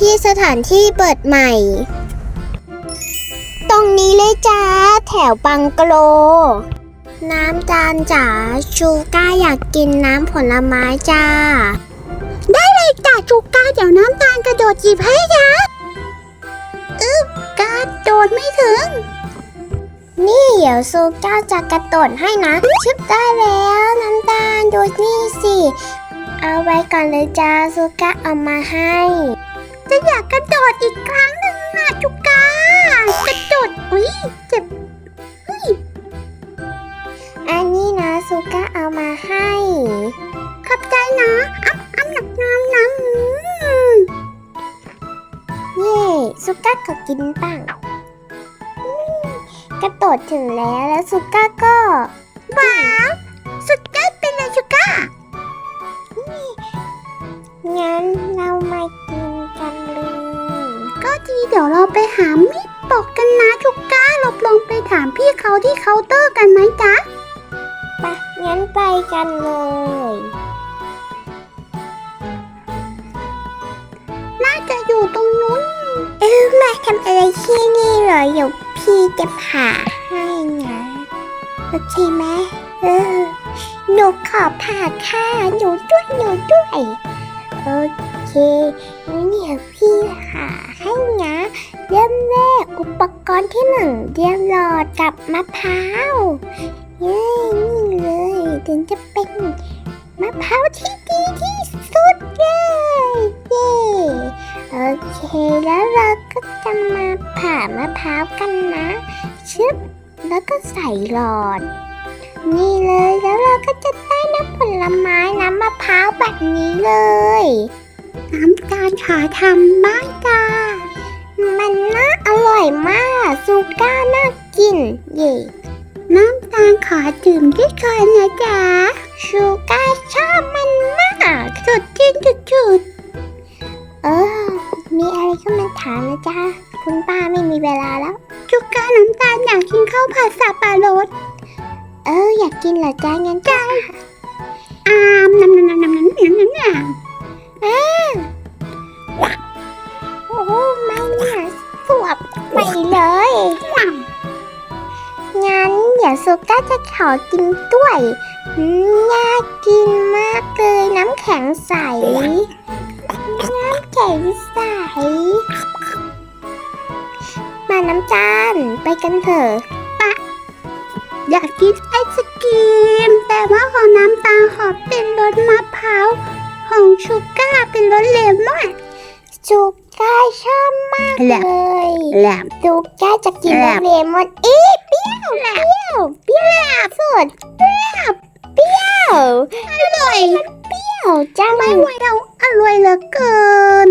ที่สถานที่เปิดใหม่ ตรงนี้เลยจ้า แถวบังกโลน้ำจานจ๋าชูก้าอยากกินน้ำผลไม้จ้า ได้เลยจ้าชูก้าเดี๋ยวน้ำตาลกระโดดหยิบให้นะอึ๊บกระโดดไม่ถึง นี่เดี๋ยวซูก้าจะกระโดดให้นะ ชึบได้แล้วน้ำตาลดูนี่สิเอาไว้ก่อนเลยจ้าซูก้าเอามาให้ะอยากกระโดดอีกครั้งหนึ่งนะชูก้ากระโดดอุ้ยเจ็บอุ้ยอันนี้นะซูก้าเอามาให้ ขอบใจนะอ้ำอ้ำหนักน้ำน้ำเย่ซูก้าขอกินบ้างกระโดดถึงแล้วแล้วซูก้าก็ว้าวสุดยอดไปเลยซูก้างั้น ดีเดี๋ยวเราไปหามิดปอกกันนะชูก้าเราลองไปถามพี่เขาที่เคาน์เตอร์กันไหมจ๊ะไปงั้นไปกันเลยน่าจะอยู่ตรงนู้นเออมาทำอะไรที่นี่เหรอเดี๋ยวพี่จะผ่าให้นะโอเคไหมเออหนูขอผ่าค่ะหนูด้วยหนูด้วยโอเคงั้นเดี๋ยวพี่ผ่าให้นะ เริ่มแรกอุปกรณ์ที่หนึ่งเรียมหลอดกับมะพร้าวเย้นี่เลย ถึงจะเป็นมะพร้าวที่ดีที่สุดเลยเย้โอเคแล้วเราก็จะมาผ่ามะพร้าวกันนะชึบแล้วก็ใส่หลอด นี่เลยแล้วเราก็จะได้น้ำผลไม้น้ำมะพร้าวแบบนี้เลยน้ำตาลขาทำบ้างจ้า มันน่าอร่อยมาก ซูก้าน่ากิน เย่น้ำตาลขอดื่มด้วยคนนะจ๊ะซูก้าชอบมันมากสุดที่จุดจุดเออ มีอะไรก็มาถามนะจ๊ะ คุณป้าไม่มีเวลาแล้วซูก้าน้ำตาลอยากกินข้าวผัดสับปะรด เออ อยากกินเหรอจ๊ะงั้นจ้าอามน้ำน้ำน้ำน้ำน้ำน้ำน้ำเออ ดี๋ยวสุก้าจะขอกินด้วยอืมน่ากินมากเลยน้ำแข็งใส น้ำแข็งใส มาน้ำจานไปกันเถอะอยากกินไอศกรีม แต่ว่าของน้ำตาลขอเป็นรสมะพร้าว ของชูก้าเป็นรสเลมอนชูก้าชอบมากเลยแหลมชูก้าจะกินรสเลมอนอีเปรี้ ยวเปรี้ยวเปรี้ยวสุดเปรี้ยวเปรี้ยวอร่อยเปรี้ยวจังไม่ไหวเราอร่อยเหลือเกิน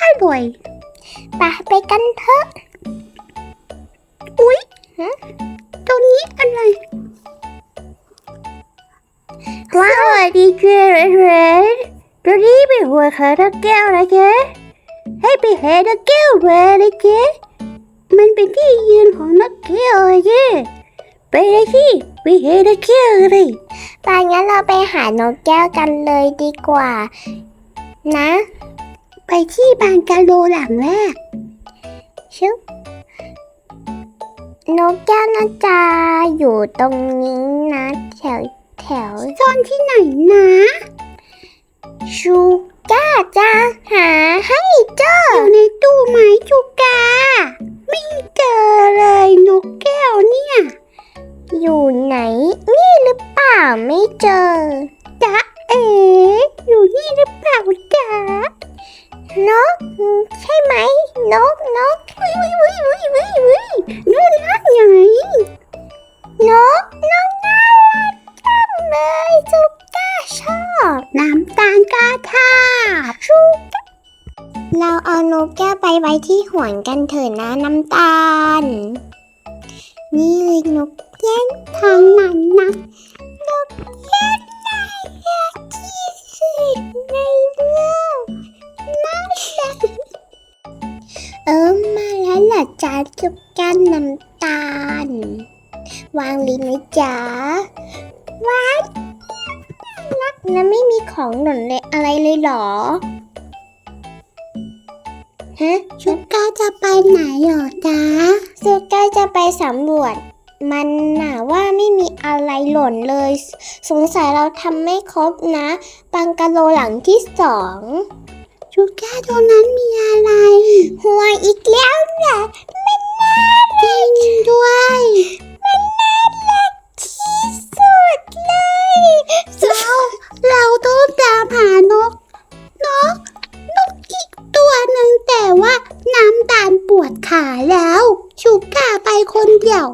อร่อยไปไปกันเถอะอุ๊ยฮะตรงนี้อะไรว้าวสวัสดีเจ๊เรนตรงนี้เป็นหัวขาตะแก้วนะเจ๊ให้ไปหาตะแก้วมาเลยเจ๊ มันเป็นที่ยืนของนักแก้วเลยเจ๊ไปเลยสิไปหาตะแก้วเลยไปงั้นเราไปหานกแก้วกันเลยดีกว่า นะ ไปที่บางกะโลหลังแรกชึบนกแก้วนะจ๊ะอยู่ตรงนี้นะแถวแถวซ่อนที่ไหนนะชูก้าจะหาให้เจออยู่ในตู้ไม้ชูกา อยู่ไหน นี่หรือเปล่าไม่เจอจ๊ะเอ๋อยู่นี่หรือเปล่าจ๊ะนกใช่ไหมนกนกวิวิวิววิววิววิวนู่นนั่นไงนกนกน่ารักจังเลยชูก้าชอบน้ำตาลกาทาบชูก้าเราเอานกแก้วไปไว้ที่หวนกันเถอะนะน้ำตาล นี่เลยนก แก้วทางนั้นนะนกแก้วน่ารักที่สุดในโลกน่ารักเออมาแล้วล่ะจ้าจุกกันน้ำตาล วางลิ้นไหมจ๊ะว้ายน่ารักนะไม่มีของหล่นเลยอะไรเลยเหรอฮะชูก้าจะไปไหนหรอจ๊ะซูก้าจะไปสำรวจ มันน่ะว่าไม่มีอะไรหล่นเลย สงสัยเราทำไม่ครบนะบังกะโลหลังที่สองชูก้าตรงนั้นมีอะไร หัวอีกแล้วนะจริงด้วยมันน่ารักที่สุดเลยเราเราต้องตามหานกนกนกอีกตัวหนึ่งแต่ว่าน้ำตาลปวดขาแล้วชูก้าไปคนเดียว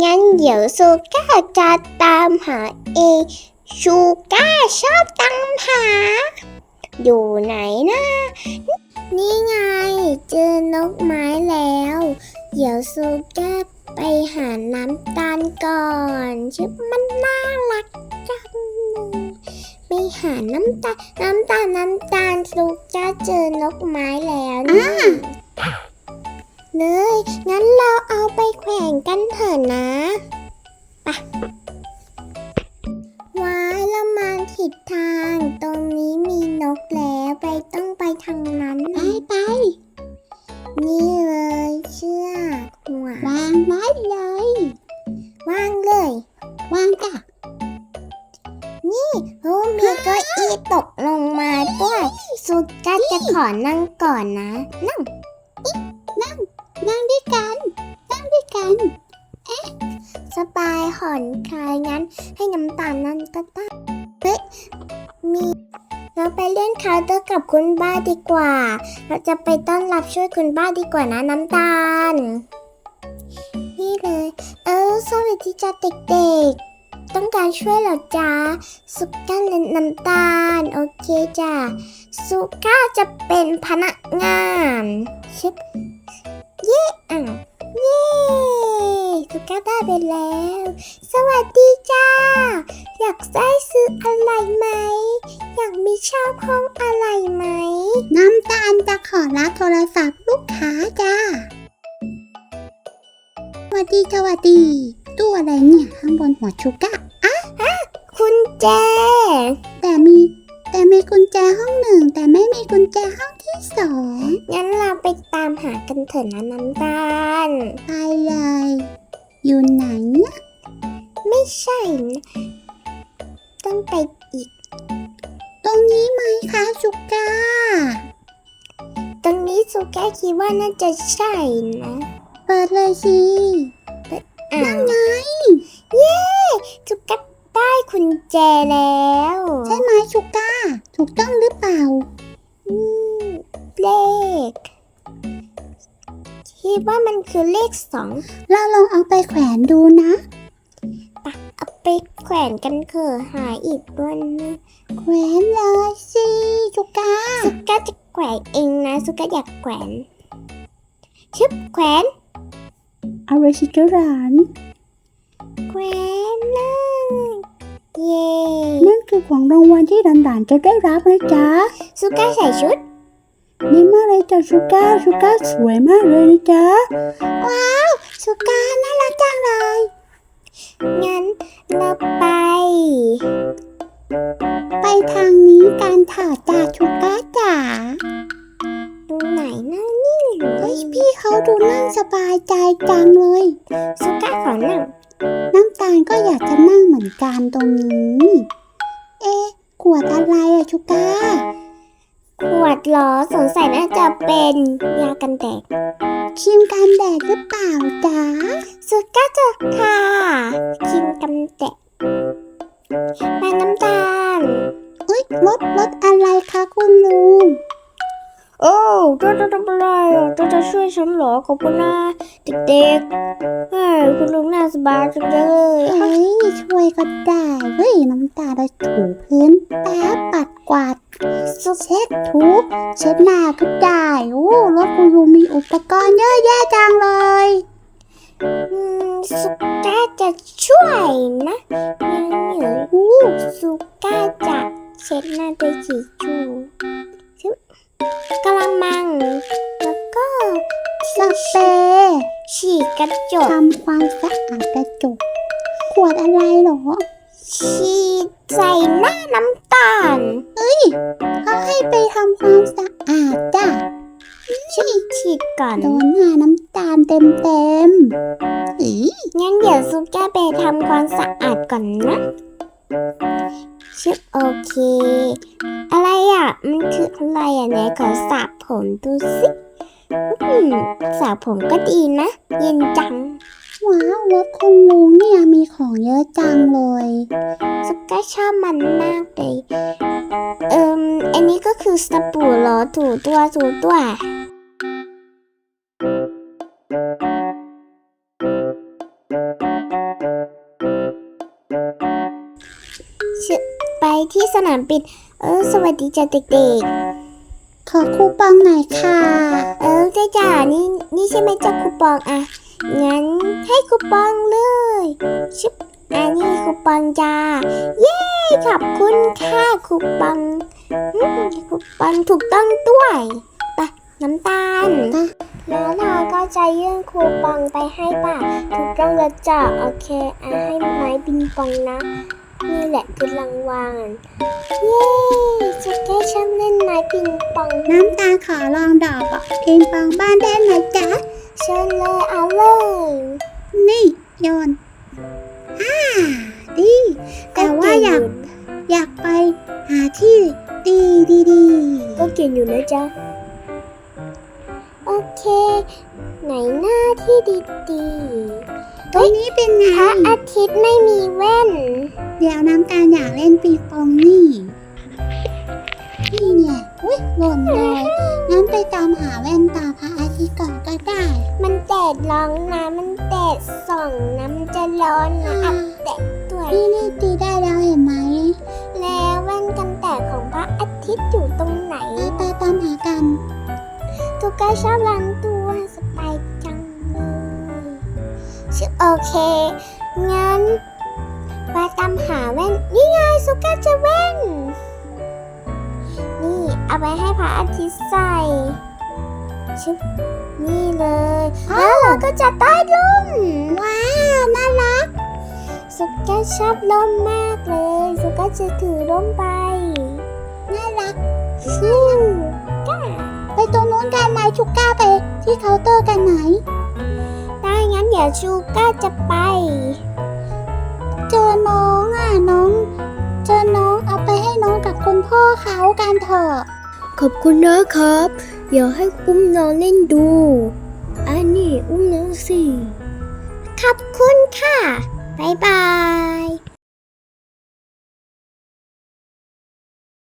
งั้นเดี๋ยวซูก้าจะตามหาเองชูก้าชอบตามหา อยู่ไหนนะ นี่ไง เจอนกไม้แล้ว เดี๋ยวซูก้าไปหาน้ำตาลก่อนชิบมันน่ารักจังเลยไปหาน้ำตาลน้ำตาลน้ำตาลซูก้าเจอนกไม้แล้วนี่เนย งั้นเราเอาไปแขวนกันเถอะนะไปว้ายเรามาผิดทาง ตรงนี้มีนกแล้วไปต้องไปทางนั้น ไปไป นี่เลยเชือกหัววางไว้เลย วางเลย วางจ้ะนี่โอ้มีเก้าอี้ตกลงมาด้วย สุกัสจะขอนั่งก่อนนะ นั่ง นั่งด้วยกัน นั่งด้วยกัน เอ๊ะ สบายผ่อนคลายงั้น ให้น้ำตาลนั่นก็ได้เฮ้ย มี เราไปเล่นคาน์เตอร์กับคุณบ้าดีกว่า เราจะไปต้อนรับช่วยคุณบ้าดีกว่านะน้ำตาล นี่เลย เออสวัสดีจ้าเด็กๆต้องการช่วยเหรอจ๊ะสุก้าและน้ำตาล โอเคจ้ะสุก้าจะเป็นพนักงานชิบ เย่อะเย่สุก้าได้ไปแล้ว สวัสดีจ้า อยากได้ซื้ออะไรไหม อยากมีเช่าห้องอะไรไหม น้ำตาลจะขอรับโทรศัพท์ลูกค้าจ้า สวัสดีสวัสดีตัวอะไรเนี่ย ข้างบนหัวชูก้าคุณแจ แต่มี แต่มีกุญแจห้องหนึ่งแต่ไม่มีกุญแจห้องที่สองงั้นเราไปตามหากันเถอะนะน้ำตาลไปเลย อยู่ไหนเนี่ยไม่ใช่นะต้องไปอีก ตรงนี้ไหมคะชูก้า ตรงนี้สุก้าคิดว่าน่าจะใช่นะ เปิดเลยสิอ้านั่วนไง เย้สุก้า ได้คุณแจแล้ว ใช่ไหมชูก้า ถูกต้องหรือเปล่าอืมเลขคิดว่ามันคือเลขสองเราลองเอาไปแขวนดูนะเอาไปแขวนกันเถอะหาอีกด้วยนะแขวนเลยสิชูก้าสุก้าจะแขวนเองนะสุก้าอยากแขวนชึบแขวนเอาเลยสิเจ้าหลานแขวนเลย เย้นั่นคือของรางวัลที่หลานๆจะได้รับนะจ๊ะสุก้าใส่ชุด ดีมากเลยจ้ะชูก้าชูก้าสวยมากเลยนะจ๊ะว้าวชูก้าน่ารักจังเลยงั้นเราไป ไปทางนี้กันเถอะจ้าชูก้าจ๋าตรงไหนนะนี่เลเฮ้ยยพี่เขาดูนั่งสบายใจจังเลยสุก้าขอนั่ง น้ำตาลก็อยากจะนั่งเหมือนกันตรงนี้ เอ๊ะขวดอะไรอะชูก้า ขวดเหรอสงสัยน่าจะเป็นยากันแดดครีมกันแดดหรือเปล่าจ๊ะสุก้าจะค่ะกินกันแดดไปน้ำตาลอุ้ยรถรถอะไรคะคุณลุง โอ้เจ้าจะทำอะไรอะเจ้าจะช่วยฉันเหรอขอบคุณนะเด็กๆเฮ้ยคุณลุงน่าสบายจังเลยเฮ้ยช่วยก็ได้เฮ้ยน้ำตาเราถูพื้นแป๊บปัดกวาดเช็ดถูเช็ดหน้าก็ได้โอ้รถคุณลุงมีอุปกรณ์เยอะแยะจังเลยอืมสุก้าจะช่วยนะยังเหลืออู้สุก้าจะเช็ดหน้าด้วยสีชูซึบ กระมัง แล้วก็สเปรย์ฉีดกระจกทำความสะอาดกระจก ขวดอะไรเหรอ ฉีดใส่หน้าน้ำตาลเขาให้ไปทำความสะอาดจ้ะผิดก่อนโดนหาน้ำตาลเต็มเต็มๆอีงั้นเดี๋ยวซุปแกไปทำความสะอาดก่อนนะ ชึบโอเค อะไรอะ มันคืออะไรอะไหนขอสระผมดูสิอืมสระผมก็ดีนะ เย็นจัง ว้าวรถคุณลุงเนี่ยมีของเยอะจังเลยซุปก็ชอบมันมากเลย เอิมอันนี้ก็คือสบู่เหรอถูตัวถูตัวชึ ที่สนามบินเออ สวัสดีจ้ะเด็กขอคูปองหน่อยค่ะๆเออจ้าจ้านี่นี่ใช่ไหมจ้าคูปองอะงั้นให้คูปองเลยชึบอันนี้คูปองจ้าเย้ขอบคุณค่ะคูปองอืมคูปองถูกต้องด้วยไปน้ำตาลไปแล้วเราก็จะยื่นคูปองไปให้ป่ะถูกต้องแล้วจ้ะโอเคอะให้ไม้บินปองนะ นี่แหละคือรางวัล เย้จะแก้ชอบเล่นไม้ปิงปอง น้ำตาลขอลองดอกอะเพลงปองบ้านได้ไหมจ๊ะ เชิญเลยเอาเลย นี่โยนอ่าดีแต่ว่าอยากอยากไปหาที่ดีดีดีก็เก่งอยู่นะจ๊ะ โอเค ไหนหน้าที่ดีตรงนี้เป็นไงๆพระอาทิตย์ไม่มีแว่น เดี๋ยวน้ำตาลอยากเล่นปีปองนี่ นี่เนี่ยอุ้ยหล่นเลยงั้นไปตามหาแว่นตาพระอาทิตย์ก่อนก็ได้ มันแดดร้องนะมันแดดส่องนะมันจะร้อนนะอับแดดด้วยนี่นี่ตีได้แล้วเห็นไหม แล้วแว่นกันแดดของพระอาทิตย์อยู่ตรงไหน ไปไปตามหากันทุกกายชอบล้างตัวสบายจังเลยชื่อโอเคงั้นไปตามหา เอาไปให้พระอาทิตย์ใส่ชึบนี่เลย แล้วเราก็จะใต้ร่มว้าวน่ารักสุก้าชอบร่มมากเลยสุก้าจะถือร่มไปน่ารักชูก้าไปตรงนู้นกันไหมชุก้าไปที่เคาน์เตอร์กันไหนได้งั้นเดี๋ยวชูก้าจะไปเจอน้องอะน้อง เจอน้องเอาไปให้น้องกับคุณพ่อเขากันเถอะ ขอบคุณนะครับเดี๋ยวให้อุ้มน้องเล่นดู อันนี้อุ้มน้องสิ ขอบคุณค่ะ บ๊ายบาย